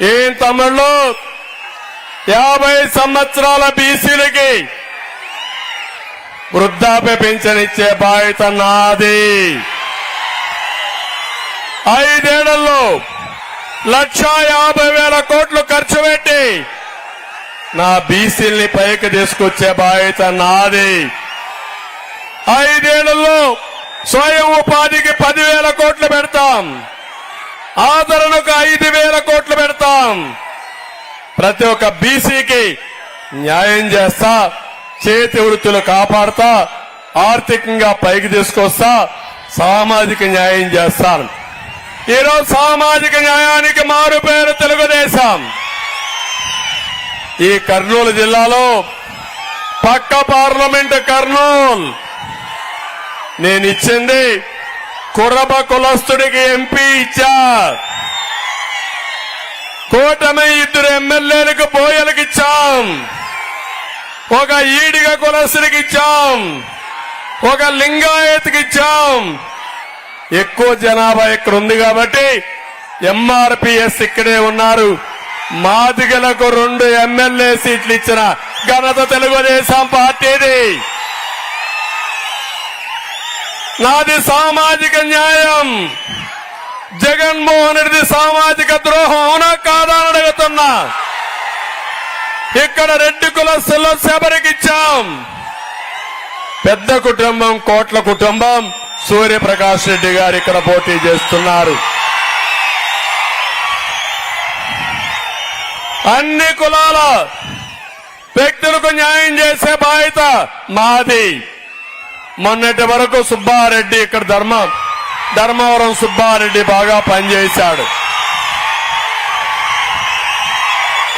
ఏం తమ్ముళ్ళు? యాభై సంవత్సరాల బీసీలకి వృద్ధాప్య పెన్షన్ ఇచ్చే బాధ్యత నాది. ఐదేళ్ళలో లక్ష యాభై వేల కోట్లు ఖర్చు పెట్టి నా బీసీల్ని పైకి తీసుకొచ్చే బాధ్యత నాది. ఐదేళ్ళలో స్వయం ఉపాధికి పదివేల కోట్లు పెడతాం. ఆదరణకు ఐదు వేల కోట్లు పెడతాం. ప్రతి ఒక్క బీసీకి న్యాయం చేస్తా చేతి వృత్తులు కాపాడుతా ఆర్థికంగా పైకి తీసుకొస్తా సామాజిక న్యాయం చేస్తాను ఈరోజు సామాజిక న్యాయానికి మారు పేరు తెలుగుదేశం. ఈ కర్నూలు జిల్లాలో పక్క పార్లమెంట్ కర్నూలు. నేను ఇచ్చింది కుర్రబ కులస్తుడికి ఎంపీ ఇచ్చా కూటమి ఇద్దరు ఎమ్మెల్యేలకు బోయలకు ఇచ్చాం. ఒక ఈడిగ కులస్తుడికి ఇచ్చాం. ఒక లింగాయత్కి ఇచ్చాం. ఎక్కువ జనాభా ఇక్కడ ఉంది కాబట్టి ఎంఆర్పిఎస్ ఇక్కడే ఉన్నారు. మాదిగలకు రెండు ఎమ్మెల్యే సీట్లు ఇచ్చిన ఘనత తెలుగుదేశం పార్టీది. నాది సామాజిక న్యాయం. జగన్మోహన్ రెడ్డి సామాజిక ద్రోహం అవునా కాదా అని అడుగుతున్నా. ఇక్కడ రెడ్డి కులస్తుల్లో శబరికిచ్చాం. పెద్ద కుటుంబం కోట్ల కుటుంబం. సూర్యప్రకాష్ రెడ్డి గారు ఇక్కడ పోటీ చేస్తున్నారు. అన్ని కులాల వ్యక్తులకు న్యాయం చేసే బాధ్యత మాది. మొన్నటి వరకు సుబ్బారెడ్డి ఇక్కడ ధర్మ ధర్మవరం సుబ్బారెడ్డి బాగా పనిచేశాడు.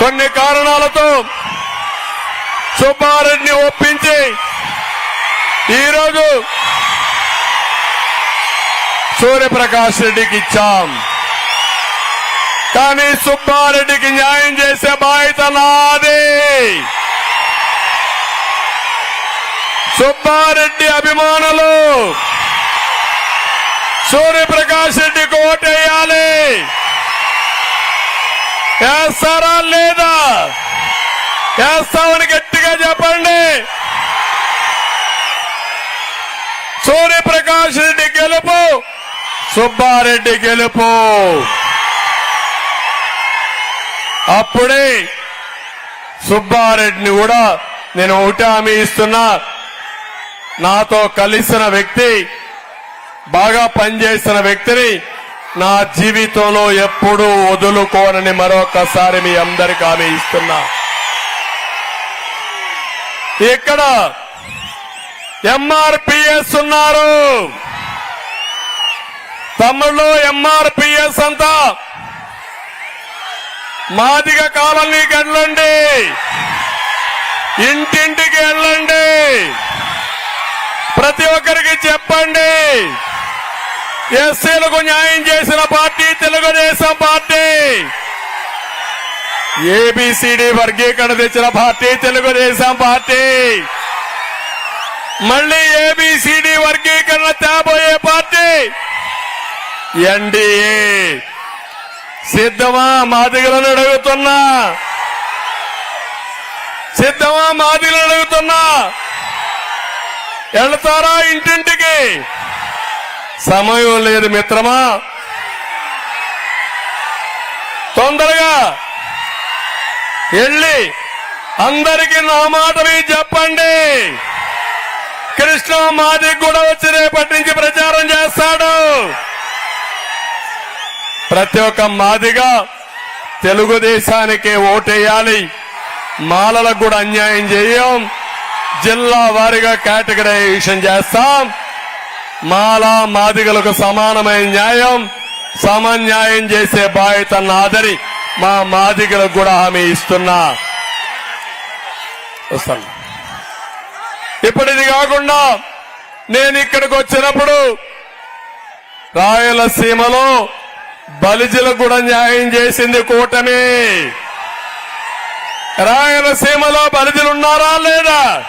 కొన్ని కారణాలతో సుబ్బారెడ్డిని ఒప్పించి ఈరోజు సూర్యప్రకాష్ రెడ్డికి ఇచ్చాం. కానీ సుబ్బారెడ్డికి న్యాయం చేసే బాధ్యత నాదే. సుబ్బారెడ్డి అభిమానులు. సూర్యప్రకాష్ రెడ్డికి ఓటేయాలి వేస్తారా లేదా? వేస్తామని గట్టిగా చెప్పండి. సూర్యప్రకాష్ రెడ్డి గెలుపు సుబ్బారెడ్డి గెలుపు. అప్పుడే సుబ్బారెడ్డిని కూడా నేను ఒకటి హామీ ఇస్తున్నా. నాతో కలిసిన వ్యక్తి బాగా పనిచేసిన వ్యక్తిని నా జీవితంలో ఎప్పుడూ వదులుకోనని మరొకసారి మీ అందరికి హామీ ఇస్తున్నా. ఇక్కడ ఎంఆర్పిఎస్ ఉన్నారు. తమ్ముళ్ళు ఎంఆర్పిఎస్ అంతా మాదిగ కాలనీకి వెళ్ళండి. ఇంటింటికి వెళ్ళండి. ప్రతి ఒక్కరికి చెప్పండి. ఎస్సీలకు న్యాయం చేసిన party Telugu Desam party. A B C D వర్గీకరణ తెచ్చిన పార్టీ తెలుగుదేశం పార్టీ. మళ్ళీ ఏబిసిడి వర్గీకరణ తేబోయే పార్టీ. ఎన్డీఏ. సిద్ధమా? మాదిగలను అడుగుతున్నా. సిద్ధమా? మాదిగలను అడుగుతున్నా. వెళ్తారా ఇంటింటికి? సమయం లేదు మిత్రమా. తొందరగా వెళ్ళి అందరికి నా మాట చెప్పండి. కృష్ణ మాది కూడా వచ్చి రేపటి నుంచి ప్రచారం చేస్తాడు. ప్రతి ఒక్క మాదిగా తెలుగుదేశానికి ఓటేయాలి. మాలలకు కూడా అన్యాయం చేయం. జిల్లా వారీగా కేటగరైజేషన్ చేస్తాం. మాల మాదిగలకు సమానమైన న్యాయం సమన్యాయం చేసే బాధ్యత నాదని మా మాదిగలకు కూడా హామీ ఇస్తున్నా. వస్తాను. ఇప్పుడు ఇది కాకుండా నేను ఇక్కడికి వచ్చినప్పుడు రాయలసీమలో బలిజలకు కూడా న్యాయం చేసింది కూటమి. రాయలసీమలో బలిజలు ఉన్నారా లేదా?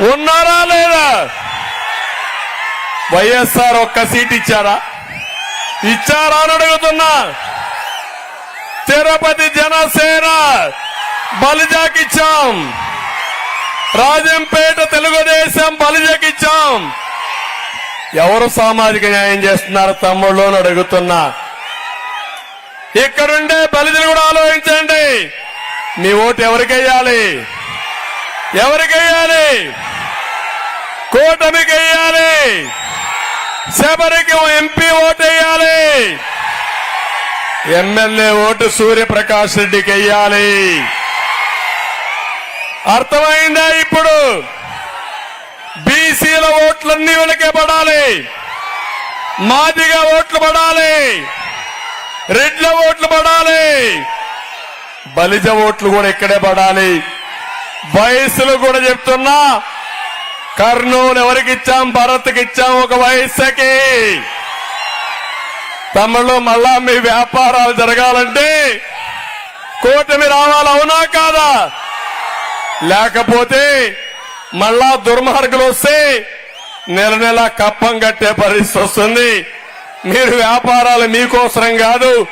ఉన్నారా లేదా? వైఎస్ఆర్ ఒక్క సీట్ ఇచ్చారా? ఇచ్చారా అని అడుగుతున్నా. తిరుపతి జనసేన బలిజాకిచ్చాం రాజంపేట తెలుగుదేశం బలిజాకిచ్చాం ఎవరు సామాజిక న్యాయం చేస్తున్నారు తమ్ముళ్ళు అని అడుగుతున్నా. ఇక్కడుండే బలిజలు కూడా ఆలోచించండి. మీ ఓటు ఎవరికెయ్యాలి ఎవరికెయ్యాలి కూటమికి వెయ్యాలి శబరికి ఎంపీ ఓటు వేయాలి. ఎమ్మెల్యే ఓటు సూర్యప్రకాష్ రెడ్డికి వెయ్యాలి అర్థమైందా ఇప్పుడు? బీసీల ఓట్లన్నీ వెనకే పడాలి. మాదిగా ఓట్లు పడాలి. రెడ్ల ఓట్లు పడాలి. బలిజ ఓట్లు కూడా ఇక్కడే పడాలి. వయస్సులు కూడా చెప్తున్నా. కర్నూలు ఎవరికి ఇచ్చాం భరత్కి ఇచ్చాం ఒక వయస్సుకి. తమ్ముళ్ళు మళ్ళా మీ వ్యాపారాలు జరగాలంటే కూటమి రావాలి అవునా కాదా? లేకపోతే మళ్ళా దుర్మార్గులు వస్తే నెల నెల కప్పం కట్టే పరిస్థితి వస్తుంది. మీరు వ్యాపారాలు మీకోసరం కాదు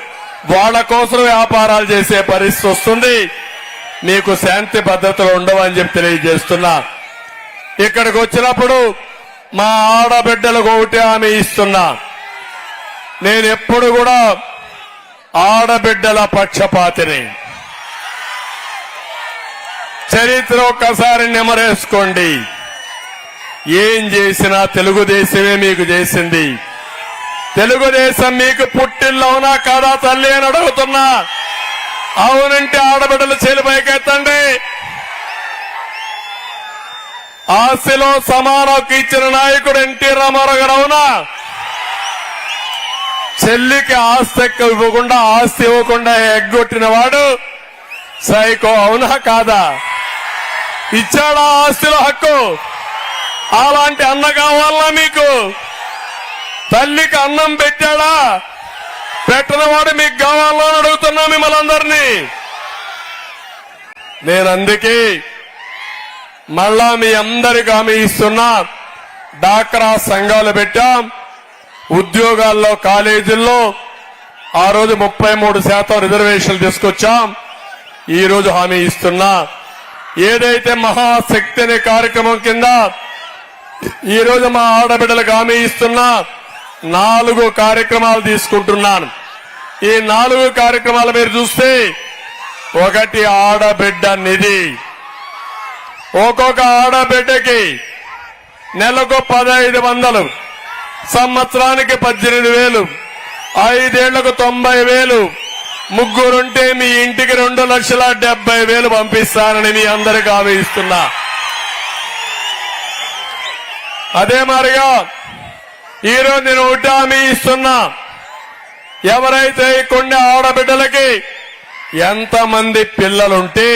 వాళ్ళ కోసం వ్యాపారాలు చేసే పరిస్థితి వస్తుంది. మీకు శాంతి భద్రతలు ఉండవని చెప్పి తెలియజేస్తున్నా. ఇక్కడికి వచ్చినప్పుడు మా ఆడబిడ్డలకు ఒకటి హామీ ఇస్తున్నా. నేను ఎప్పుడు కూడా ఆడబిడ్డల పక్షపాతిని. చరిత్ర ఒక్కసారి నెమరేసుకోండి. ఏం చేసినా తెలుగుదేశమే మీకు చేసింది. తెలుగుదేశం మీకు పుట్టిల్లు కదా కాదా తల్లి అని అడుగుతున్నా. అవునంటే ఆడబిడ్డలు చేలు పైకెత్తండి. ఆస్తిలో సమానకు ఇచ్చిన నాయకుడు ఎన్టీ రామారావు గారు అవునా? చెల్లికి ఆస్తి ఎక్కువ ఇవ్వకుండా ఆస్తి ఇవ్వకుండా ఎగ్గొట్టిన వాడు సైకో అవునా కాదా? ఇచ్చాడా ఆస్తిలో హక్కు? అలాంటి అన్న కావాలా మీకు? తల్లికి అన్నం పెట్టాడా? పెట్టినవాడు మీకు కావాలా అని అడుగుతున్నా మిమ్మల్ని అందరినీ. నేను అందుకే మళ్ళా మీ అందరికి హామీ ఇస్తున్నా. డాక్రా సంఘాలు పెట్టాం. ఉద్యోగాల్లో కాలేజీల్లో ఆ రోజు ముప్పై మూడు శాతం రిజర్వేషన్లు తీసుకొచ్చాం. ఈ రోజు హామీ ఇస్తున్నా. ఏదైతే మహాశక్తి అనే కార్యక్రమం కింద ఈ రోజు మా ఆడబిడ్డలకు హామీ ఇస్తున్నా నాలుగు కార్యక్రమాలు తీసుకుంటున్నాను. ఈ నాలుగు కార్యక్రమాలు మీరు చూస్తే ఒకటి ఆడబిడ్డ నిధి ఒక్కొక్క ఆడబిడ్డకి నెలకు పదహైదు వందలు సంవత్సరానికి పద్దెనిమిది వేలు ఐదేళ్ళకు తొంభై వేలు ముగ్గురుంటే మీ ఇంటికి రెండు లక్షల డెబ్బై వేలు పంపిస్తానని మీ అందరికి హామీ ఇస్తున్నా అదే మారిగా ఈరోజు నేను ఒకటి హామీ ఇస్తున్నా. ఎవరైతే కొన్ని ఆడబిడ్డలకి ఎంతమంది పిల్లలుంటే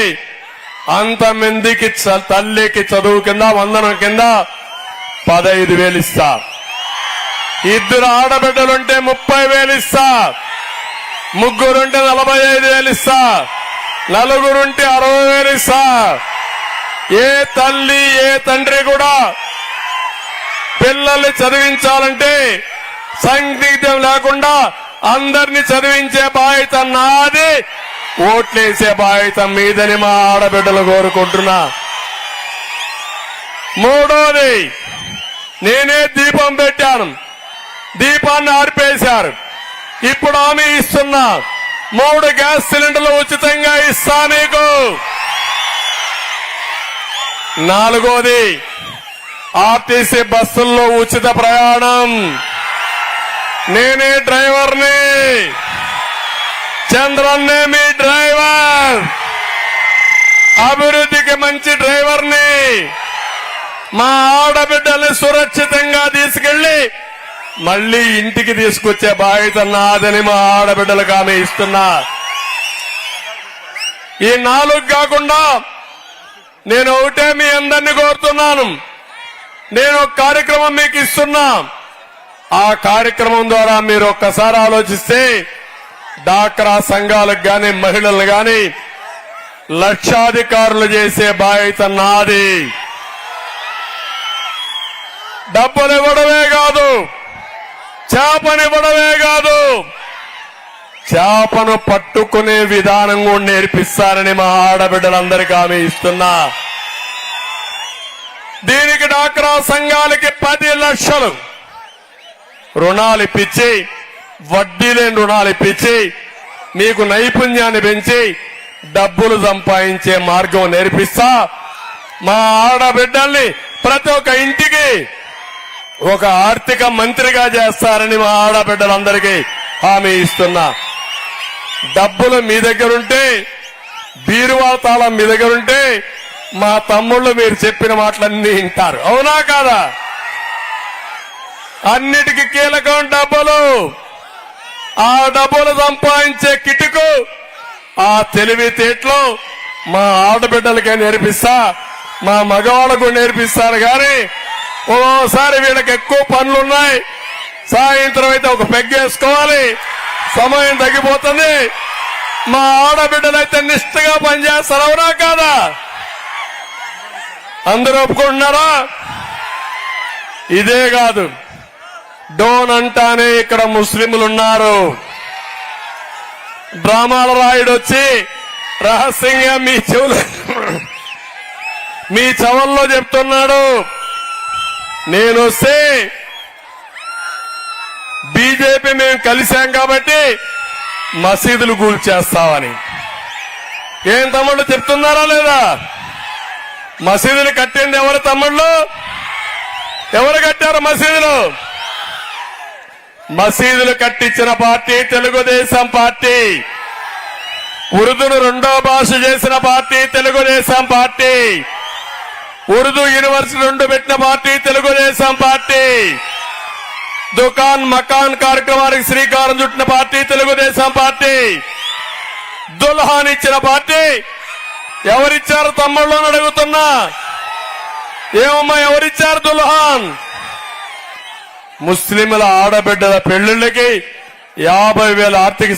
అంతమందికి చ- తల్లికి చదువు కింద వందనం కింద పదహైదు వేలు ఇస్తా ఇద్దరు ఆడబిడ్డలుంటే ముప్పై వేలు ఇస్తా ముగ్గురుంటే నలభై ఐదు వేలు ఇస్తా నలుగురుంటే అరవై వేలు ఇస్తా ఏ తల్లి ఏ తండ్రి కూడా పిల్లల్ని చదివించాలంటే సంగీతం లేకుండా అందరిని చదివించే బాధ్యత నాది. ఓట్లేసే బాధ్యత మీదని మా ఆడబిడ్డలు కోరుకుంటున్నా. మూడోది నేనే దీపం పెట్టాను. దీపాన్ని ఆర్పేశారు. ఇప్పుడు ఆమె ఇస్తున్నా. మూడు గ్యాస్ సిలిండర్లు ఉచితంగా ఇస్తా మీకు నాలుగోది ఆర్టీసీ బస్సుల్లో ఉచిత ప్రయాణం. నేనే డ్రైవర్ని. చంద్రన్నే మీ డ్రైవర్. అభివృద్ధికి మంచి డ్రైవర్ని. మా ఆడబిడ్డల్ని సురక్షితంగా తీసుకెళ్ళి మళ్ళీ ఇంటికి తీసుకొచ్చే బాధ్యత నాదని మా ఆడబిడ్డలకు ఆమె ఇస్తున్నా. ఈ నాలుగు కాకుండా నేను ఒకటే మీ అందరినీ కోరుతున్నాను. నేను ఒక కార్యక్రమం మీకు ఇస్తున్నా. ఆ కార్యక్రమం ద్వారా మీరు ఒక్కసారి ఆలోచిస్తే డాక్రా సంఘాలకు గాని మహిళలు గాని లక్షాధికారులు చేసే బాధ్యత నాది. డబ్బునివ్వడమే కాదు చేపనివ్వడమే కాదు చేపను పట్టుకునే విధానం కూడా నేర్పిస్తారని మా ఆడబిడ్డలందరికీ ఆమె ఇస్తున్నా. దీనికి డాక్రా సంఘాలకి పది లక్షలు. రుణాలు ఇప్పించి వడ్డీ లేని రుణాలు ఇప్పించి మీకు నైపుణ్యాన్ని పెంచి డబ్బులు సంపాదించే మార్గం నేర్పిస్తా. మా ఆడబిడ్డల్ని ప్రతి ఒక్క ఇంటికి ఒక ఆర్థిక మంత్రిగా చేస్తారని మా ఆడబిడ్డలందరికీ హామీ ఇస్తున్నా. డబ్బులు మీ దగ్గరుంటే బీరువా తాళం మీ దగ్గరుంటే మా తమ్ముళ్ళు మీరు చెప్పిన మాటలన్నీ వింటారు. అవునా కాదా? అన్నిటికీ కీలకం డబ్బులు. ఆ డబ్బులు సంపాదించే కిటుకు ఆ తెలివితేటలు మా ఆడబిడ్డలకే నేర్పిస్తా మా మగవాళ్ళకు నేర్పిస్తారు కానీ ఓసారి వీళ్ళకి ఎక్కువ పనులున్నాయి. సాయంత్రం అయితే ఒక పెగ్గేసుకోవాలి సమయం తగ్గిపోతుంది. మా ఆడబిడ్డలైతే నిష్ఠగా పనిచేస్తారు అవునా కాదా? అందరూ ఒప్పుకుంటున్నారా? ఇదే కాదు. డోన్ అంటానే ఇక్కడ ముస్లింలు ఉన్నారు డ్రామాల రాయుడు వచ్చి రహస్యంగా మీ చెవులు మీ చెవుల్లో చెప్తున్నాడు. నేను వస్తే బీజేపీ మేము కలిశాం కాబట్టి మసీదులు కూల్చేస్తామని. ఏం తమ్ముళ్ళు చెప్తున్నారా లేదా? మసీదులు కట్టింది ఎవరు తమ్ముళ్ళు? ఎవరు కట్టారు మసీదులు? మసీదులు కట్టించిన పార్టీ తెలుగుదేశం పార్టీ. ఉర్దూను రెండో భాష చేసిన party Telugu Desam party. Urdu university రెండు పెట్టిన పార్టీ తెలుగుదేశం పార్టీ. దుకాన్ మకాన్ కార్యక్రమానికి శ్రీకారం చుట్టిన పార్టీ తెలుగుదేశం పార్టీ. దుల్హాన్ ఇచ్చిన పార్టీ. ఎవరిచ్చారు తమ్ముళ్ళు అని అడుగుతున్నా? ఏమమ్మా ఎవరిచ్చారు దుల్హాన్? ముస్లింల ఆడబిడ్డల పెళ్ళిళ్ళకి యాభై వేల ఆర్థిక